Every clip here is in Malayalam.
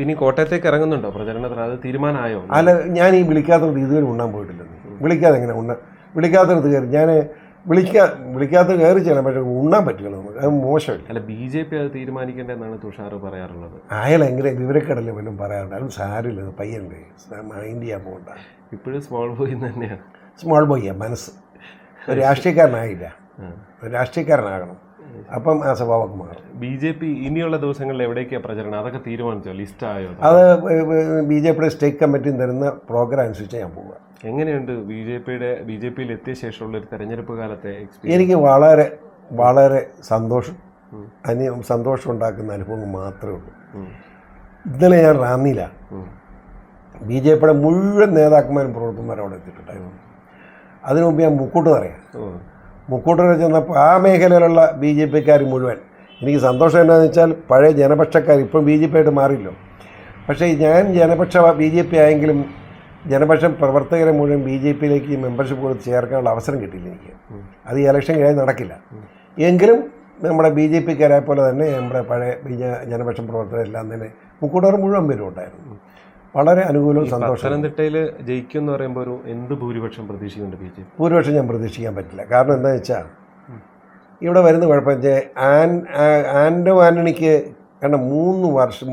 പിന്നെ ഈ കോട്ടയത്തേക്ക് ഇറങ്ങുന്നുണ്ടോ പ്രചരണത്തിന്? അത് തീരുമാനമായോ? അല്ല ഞാൻ ഈ വിളിക്കാത്തടത്ത് ഇതുവരെ ഉണ്ണാൻ പോയിട്ടില്ല വിളിക്കാതെ എങ്ങനെ ഉണ്ണ വിളിക്കാത്തടത്ത് കയറി. ഞാൻ വിളിക്കാ വിളിക്കാത്ത കയറി ചെയ്യണം പക്ഷെ ഉണ്ണാൻ പറ്റില്ല നമുക്ക്. അത് മോശമല്ല. അല്ല ബി ജെ പി അത് തീരുമാനിക്കേണ്ടതെന്നാണ് തുഷാർ പറയാറുള്ളത്. അയാൾ എങ്ങനെ വിവരക്കടലും വല്ലതും പറയാറുണ്ട്? അതും സാരില്ല പയ്യന്റെ മൈൻഡ് ചെയ്യാൻ പോകണ്ട. ഇപ്പോഴും സ്മോൾ ബോയ് തന്നെയാണ് സ്മോൾ ബോയ്യാ മനസ്സ്. ഒരു രാഷ്ട്രീയക്കാരനായില്ല. രാഷ്ട്രീയക്കാരനാകണം. അപ്പം ആ സ്വഭാവമൊക്കെ മാറും. ബി ജെ പി ഇനിയുള്ള ദിവസങ്ങളിൽ എവിടേക്കാണ് പ്രചരണം? അതൊക്കെ തീരുമാനിച്ചോ? ലിസ്റ്റ് ആയോ അത് ബി ജെ പിയുടെ സ്റ്റേറ്റ് കമ്മിറ്റിയും തരുന്ന പ്രോഗ്രാം അനുസരിച്ച് ഞാൻ പോവുക. എങ്ങനെയുണ്ട് ബി ജെ പിയുടെ ബി ജെ പിയിൽ എത്തിയ ശേഷമുള്ള ഒരു തെരഞ്ഞെടുപ്പ് കാലത്തെ എക്സ്പീരിയൻസ് എനിക്ക് വളരെ വളരെ സന്തോഷം. അനി സന്തോഷം ഉണ്ടാക്കുന്ന അനുഭവം മാത്രമേ ഉള്ളൂ. ഇന്നലെ ഞാൻ റാന്നിയിലാണ് ബി ജെ പിയുടെ മുഴുവൻ നേതാക്കന്മാരും പ്രവർത്തകന്മാരും അവിടെ എത്തിയിട്ടുണ്ടായിരുന്നു. അതിനു മുമ്പ് ഞാൻ മുക്കൂട്ട് പറയാം. മുക്കൂട്ട് വരെ ചെന്നപ്പോൾ ആ മേഖലയിലുള്ള ബി ജെ പിക്കാർ മുഴുവൻ. എനിക്ക് സന്തോഷം എന്താണെന്ന് വെച്ചാൽ പഴയ ജനപക്ഷക്കാർ ഇപ്പം ബി ജെ പി ആയിട്ട് മാറില്ലോ. പക്ഷേ ഞാൻ ജനപക്ഷ ബി ജെ പി ആയെങ്കിലും ജനപക്ഷം പ്രവർത്തകരെ മുഴുവൻ ബി ജെ പിയിലേക്ക് മെമ്പർഷിപ്പ് കൊടുത്ത് ചേർക്കാനുള്ള അവസരം കിട്ടിയില്ല എനിക്ക്. അത് ഈ ഇലക്ഷൻ കഴിഞ്ഞാൽ നടക്കില്ല. എങ്കിലും നമ്മുടെ ബി ജെ പിക്കാരെ പോലെ തന്നെ നമ്മുടെ പഴയ ബി ജനപക്ഷം പ്രവർത്തകരെല്ലാം തന്നെ മുക്കൂട്ടർ മുഴുവൻ പേരും ഉണ്ടായിരുന്നു. വളരെ അനുകൂലവും സന്തോഷം പത്തനംതിട്ടയിൽ ജയിക്കും എന്ന് പറയുമ്പോൾ ഒരു എന്ത് ഭൂരിപക്ഷം പ്രതീക്ഷിക്കുന്നുണ്ട് ബി ജെ പി? ഭൂരിപക്ഷം ഞാൻ പ്രതീക്ഷിക്കാൻ പറ്റില്ല. കാരണം എന്താ വെച്ചാൽ ഇവിടെ വരുന്ന കുഴപ്പം വെച്ചാൽ ആൻ ആൻഡോ ആന്റണിക്ക് കാരണം മൂന്ന് വർഷം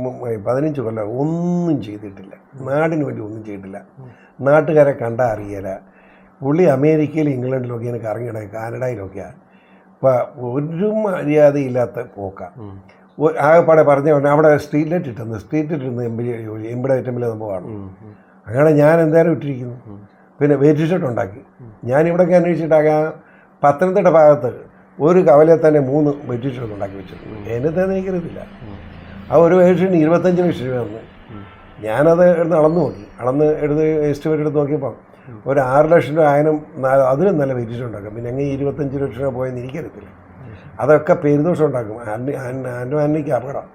പതിനഞ്ച് കൊല്ലം ഒന്നും ചെയ്തിട്ടില്ല. നാടിന് വേണ്ടി ഒന്നും ചെയ്തിട്ടില്ല. നാട്ടുകാരെ കണ്ടാൽ അറിയല. പുള്ളി അമേരിക്കയിൽ ഇംഗ്ലണ്ടിലൊക്കെ എനിക്ക് ഇറങ്ങിയിട കാനഡയിലൊക്കെയാണ് ഇപ്പം ഒരു മര്യാദയില്ലാത്ത പോക്കാണ് ആകെപ്പാടെ പറഞ്ഞ ഉടനെ അവിടെ സ്ട്രീറ്റ് ലൈറ്റ് ഇട്ടുന്നു സ്ട്രീറ്റ് ലൈറ്റ് ഇട്ടുന്ന എം പി എംപിടെ ഏറ്റവും സംഭവമാണ് അങ്ങനെ ഞാൻ എന്തായാലും ഇട്ടിരിക്കുന്നു. പിന്നെ വെയിറ്റ് ഷർട്ട് ഉണ്ടാക്കി. ഞാൻ ഇവിടെയൊക്കെ അന്വേഷിച്ചിട്ടാകെ ആ പത്തനംതിട്ട ഭാഗത്ത് ഒരു കവലെ തന്നെ മൂന്ന് വെയിറ്റ് ഷർട്ട് ഉണ്ടാക്കി വെച്ചിട്ടുണ്ട്. എന്നത്തേന്ന് എനിക്കറിയത്തില്ല. ആ ഒരു ഷർട്ടിന് ഇരുപത്തഞ്ച് ലക്ഷം രൂപ വന്നു. ഞാനത് എടുത്ത് അളന്ന് നോക്കി. അളന്ന് എടുത്ത് എസ്റ്റിമേറ്റ് എടുത്ത് നോക്കിയപ്പോൾ ഒരു ആറ് ലക്ഷം രൂപ ആയനം അതിനും നല്ല വെയിറ്റ് ഷർട്ട് ഉണ്ടാക്കാം. പിന്നെ അങ്ങനെ ഇരുപത്തഞ്ച് ലക്ഷം രൂപ പോയെന്ന് എനിക്കറിയത്തില്ല. അതൊക്കെ പെരുദോഷം ഉണ്ടാക്കും. ആന്റി ആന്റി ആന്റിക്ക് അപകടം.